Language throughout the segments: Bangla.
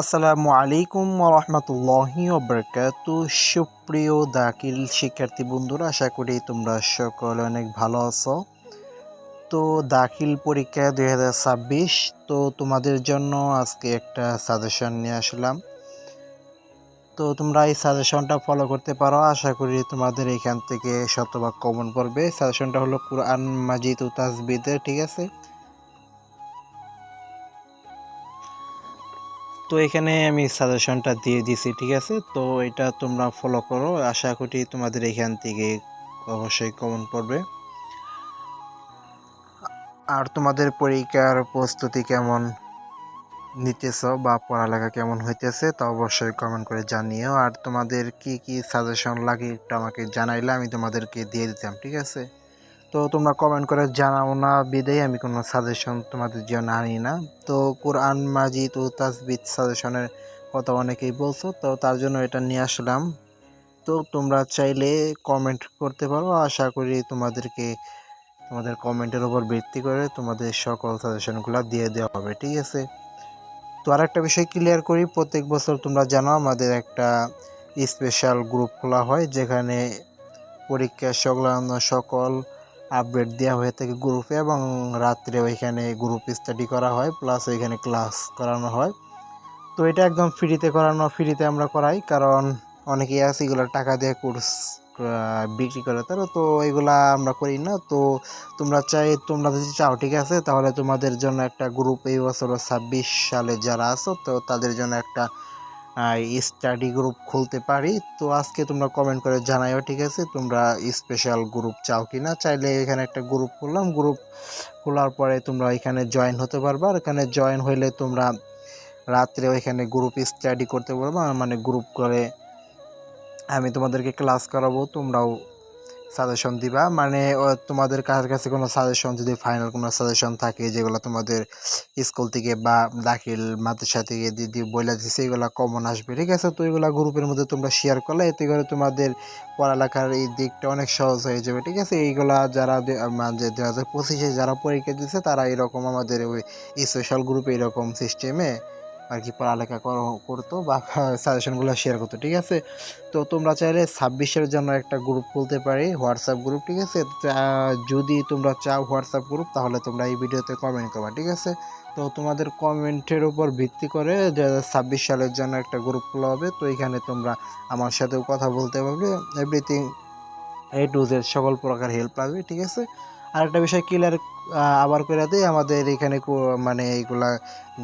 আসসালামু আলাইকুম রহমতুল্লাহি ওবরকাত সুপ্রিয় দাখিল শিক্ষার্থী বন্ধুরা, আশা করি তোমরা সকলে অনেক ভালো আছো। তো দাখিল পরীক্ষা দু হাজার ছাব্বিশ, তো তোমাদের জন্য আজকে একটা সাজেশন নিয়ে আসলাম। তো তোমরা এই সাজেশনটা ফলো করতে পারো, আশা করি তোমাদের এখান থেকে শতভাগ কমন পড়বে। সাজেশনটা হলো কুরআন মাজিদ ও তাজবিদের ঠিক আছে? তো এখানে আমি সাজেশনটা দিয়ে দিছি, ঠিক আছে? তো এটা তোমরা ফলো করো। আশা করি তোমাদের এখান থেকে অবশ্যই কমন পড়বে। আর তোমাদের পরীক্ষার প্রস্তুতি কেমন নিতেছ বা পড়ালেখা কেমন হইতেছে তা অবশ্যই কমেন্ট করে জানিও। আর তোমাদের কি কি সাজেশন লাগে একটু আমাকে জানাইলে আমি তোমাদেরকে দিয়ে দিতাম, ঠিক আছে? তো তোমরা কমেন্ট করে জানাও না, বিদেয়। আমি কোনো সাজেশন তোমাদের জন্য আনি না। তো কোরআন মাজিদ ও তাজবিদ সাজেশনের কথা অনেকেই বলছো, তো তার জন্য এটা নিয়ে আসলাম। তো তোমরা চাইলে কমেন্ট করতে পারো। আশা করি তোমাদেরকে, তোমাদের কমেন্টের উপর ভিত্তি করে তোমাদের সকল সাজেশনগুলো দিয়ে দেওয়া হবে, ঠিক আছে? তো আর একটা বিষয় ক্লিয়ার করি, প্রত্যেক বছর তোমরা জানো আমাদের একটা স্পেশাল গ্রুপ খোলা হয়, যেখানে পরীক্ষা সংলগ্ন সকল আপডেট দেওয়া হয়ে থাকে গ্রুপে এবং রাত্রে ওইখানে গ্রুপ স্টাডি করা হয় প্লাস ওইখানে ক্লাস করানো হয়। তো এটা একদম ফ্রিতে করানো ফ্রিতে আমরা করাই, কারণ অনেকেই আছে এগুলো টাকা দিয়ে কোর্স বিক্রি করে তারা, তো এগুলা আমরা করি না। তো তোমরা চাই, তোমরা যদি চাও, ঠিক আছে? তাহলে তোমাদের জন্য একটা গ্রুপ এই বছর ছাব্বিশ সালে যারা আছো, তো তাদের জন্য একটা স্টাডি গ্রুপ খুলতে পারি। তো আজকে তোমরা কমেন্ট করে জানাইও, ঠিক আছে? তোমরা স্পেশাল গ্রুপ চাও কি না চাইলে এখানে একটা গ্রুপ খুললাম। গ্রুপ খোলার পরে তোমরা এখানে জয়েন হতে পারবা। আর এখানে জয়েন হইলে তোমরা রাত্রে ওইখানে গ্রুপ স্টাডি করতে পারবা। মানে গ্রুপ করে আমি তোমাদেরকে ক্লাস করাবো। তোমরাও সাজেশন দিবা? মানে তোমাদের কার কাছে কোনো সাজেশন যদি ফাইনাল কোনো সাজেশন থাকে, যেগুলো তোমাদের স্কুল থেকে বা দাখিল মাদ্রাসা থেকে দিদি বলে দিচ্ছে এগুলো কমন আসবে, ঠিক আছে? তো এগুলো গ্রুপের মধ্যে তোমরা শেয়ার করলে, এতে করে তোমাদের পড়ালেখার এই দিকটা অনেক সহজ হয়ে যাবে, ঠিক আছে? এইগুলা যারা মানে দু হাজার পঁচিশে যারা পরীক্ষা দিচ্ছে তারা এরকম আমাদের ওই স্পেশাল গ্রুপে এরকম সিস্টেমে আর কি পড়ালেখা করতো বা সাজেশনগুলো শেয়ার করতো, ঠিক আছে? তো তোমরা চাইলে ছাব্বিশের জন্য একটা গ্রুপ খুলতে পারি হোয়াটসঅ্যাপ গ্রুপ ঠিক আছে? যদি তোমরা চাও হোয়াটসঅ্যাপ গ্রুপ তাহলে তোমরা এই ভিডিওতে কমেন্ট করবা, ঠিক আছে? তো তোমাদের কমেন্টের উপর ভিত্তি করে দু ছাব্বিশ সালের জন্য একটা গ্রুপ খোলা হবে, তো এখানে তোমরা আমার সাথেও কথা বলতে পারবে এভরিথিং এ টু জেড সকল প্রকার হেল্প পাবে ঠিক আছে? আর একটা বিষয় ক্লিয়ার আবার করে দিই, আমাদের এখানে মানে এইগুলা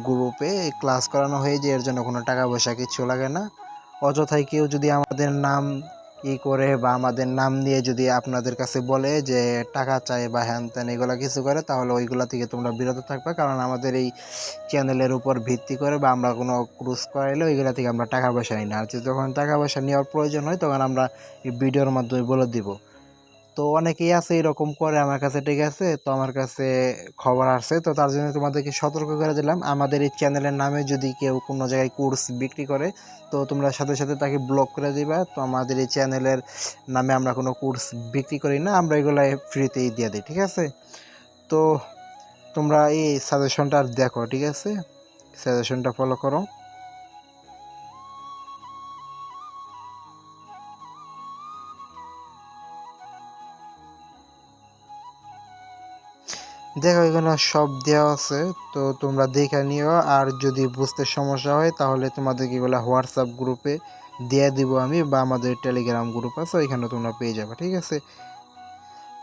গ্রুপে ক্লাস করানো হয়ে যায়, এর জন্য কোনো টাকা পয়সা কিছু লাগে না। অযথায় কেউ যদি আমাদের নাম ই করে বা আমাদের নাম দিয়ে যদি আপনাদের কাছে বলে যে টাকা চায় বা হ্যান ত্যান এগুলো কিছু করে, তাহলে ওইগুলা থেকে তোমরা বিরত থাকবে, কারণ আমাদের এই চ্যানেলের উপর ভিত্তি করে বা আমরা কোনো ক্রুজ করাইলে ওইগুলা থেকে আমরা টাকা পয়সা নিই না। আর যখন টাকা পয়সা নেওয়ার প্রয়োজন হয়, তখন আমরা এই ভিডিওর মাধ্যমে বলে দিব। তো অনেকেই আছে এরকম করে আমার কাছে, ঠিক আছে, তো আমার কাছে খবর আসছে। তো তার জন্য তোমাদেরকে সতর্ক করে দিলাম। আমাদের এই চ্যানেলের নামে যদি কেউ কোনো জায়গায় কোর্স বিক্রি করে, তো তোমরা সাথে সাথে তাকে ব্লক করে দিবা। তো আমাদের এই চ্যানেলের নামে আমরা কোনো কোর্স বিক্রি করি না, আমরা এগুলো ফ্রিতেই দিয়ে দিই, ঠিক আছে? তো তোমরা এই সাজেশনটা দেখো, ঠিক আছে? সাজেশনটা ফলো করো। দেখো, এখানে সব দেওয়া আছে, তো তোমরা দেখে নিও। আর যদি বুঝতে সমস্যা হয়, তাহলে তোমাদের এগুলো হোয়াটসঅ্যাপ গ্রুপে দিয়ে দিব আমি, বা আমাদের টেলিগ্রাম গ্রুপ আছে, ওইখানে তোমরা পেয়ে যাবে, ঠিক আছে?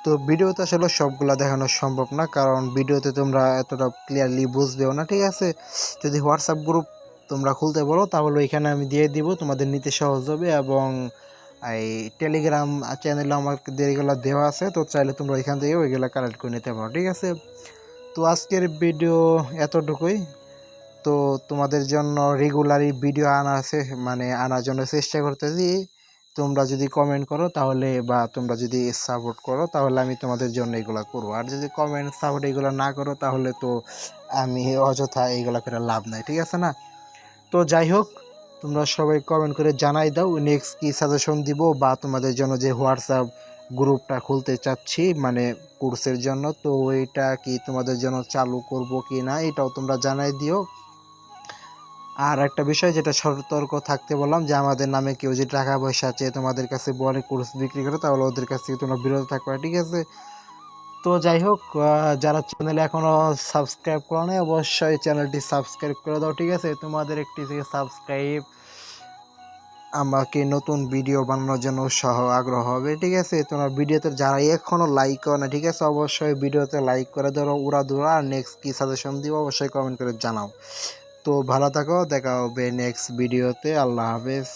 তো ভিডিওতে আসলে সবগুলা দেখানো সম্ভব না, কারণ ভিডিওতে তোমরা এতটা ক্লিয়ারলি বুঝবেও না, ঠিক আছে? যদি হোয়াটসঅ্যাপ গ্রুপ তোমরা খুলতে বলো, তাহলে ওইখানে আমি দিয়ে দিব, তোমাদের নিতে সহজ হবে, এবং এই টেলিগ্রাম চ্যানেলে আমাদের এগুলো দেওয়া আছে, তো চাইলে তোমরা এখান থেকে ওইগুলো কালেক্ট করে নিতে পারো, ঠিক আছে? তো আজকের ভিডিও এতটুকুই। তো তোমাদের জন্য রেগুলারই ভিডিও আনা আছে মানে আনার জন্য চেষ্টা করতেছি। তোমরা যদি কমেন্ট করো তাহলে বা তোমরা যদি সাপোর্ট করো, তাহলে আমি তোমাদের জন্য এগুলো করব। আর যদি কমেন্ট সাপোর্ট এগুলো না করো, তাহলে তো আমি অযথা এইগুলো করে লাভ নাই, ঠিক আছে না? তো যাই হোক তোমরা সবাই কমেন্ট করে জানাই দাও নেক্সট কি সাজেশন দিব বা তোমাদের জন্য যে হোয়াটসঅ্যাপ গ্রুপটা খুলতে চাচ্ছি মানে কোর্সের জন্য, তো এটা কি তোমাদের জন্য চালু করব কি না এটাও তোমরা জানাই দিও। আর একটা বিষয় যেটা সতর্ক থাকতে বললাম, যে আমাদের নামে কেউ যদি টাকা পয়সা চেয়ে তোমাদের কাছে বলে কোর্স বিক্রি করে, তাহলে ওদের কাছ থেকে তোমরা বিরত থাকবে, ঠিক আছে? তো যাই হোক যারা চ্যানেলে এখনও সাবস্ক্রাইব করো নাই, অবশ্যই চ্যানেলটি সাবস্ক্রাইব করে দাও, ঠিক আছে? তোমাদের একটি থেকে সাবস্ক্রাইব আমাকে নতুন ভিডিও বানানোর জন্য উৎসাহ, আগ্রহ হবে, ঠিক আছে? তোমার ভিডিওতে যারা এখনও লাইক করে না ঠিক আছে? অবশ্যই ভিডিওতে লাইক করে ধরো, উড়া দুরা আর নেক্সট কী সাজেশন দিব, অবশ্যই কমেন্ট করে জানাও। তো ভালো থাকো, দেখা হবে নেক্সট ভিডিওতে আল্লাহ হাফেজ।